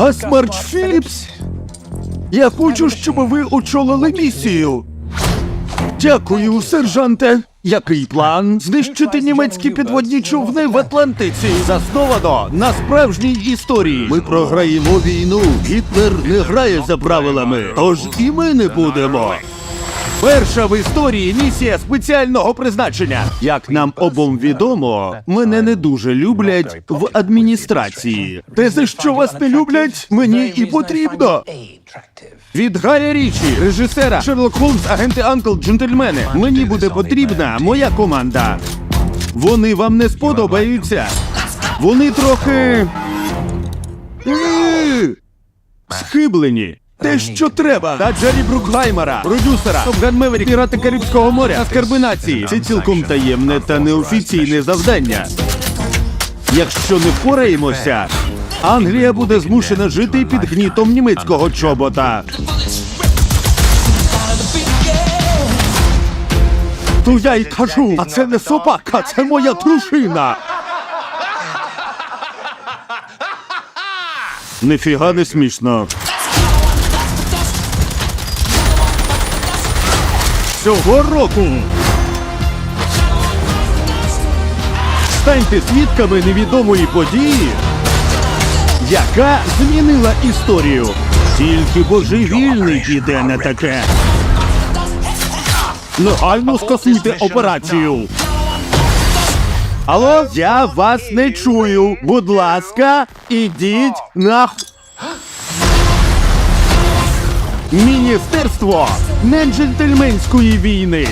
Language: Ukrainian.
Басмарч Філіпс. Я хочу, щоб ви очолили місію. Дякую, сержанте. Який план? Знищити німецькі підводні човни в Атлантиці. Засновано на справжній історії. Ми програємо війну. Гітлер не грає за правилами, тож і ми не будемо. Перша в історії місія спеціального призначення. Як нам обом відомо, мене не дуже люблять в адміністрації. Те, за що вас не люблять, мені і потрібно. Від Гаря Річі, режисера Шерлок Холмс, агенти Анкл, джентльмени. Мені буде потрібна моя команда. Вони вам не сподобаються. Вони трохи. Схиблені. Те, що треба, та Джері Брукгаймера, продюсера, Топган Меверік, пірати Карибського моря та скарби нації. Це цілком таємне та неофіційне завдання. Якщо не впораємося, Англія буде змушена жити під гнітом німецького чобота. То я й кажу, а це не собака, це моя дружина. Нифіга не смішно. Цього року. Станьте свідками невідомої події, яка змінила історію. Тільки божевільний піде на таке. Негайно скасуйте операцію. Алло, я вас не чую. Будь ласка, ідіть на. Міністерство не джентльменської війни.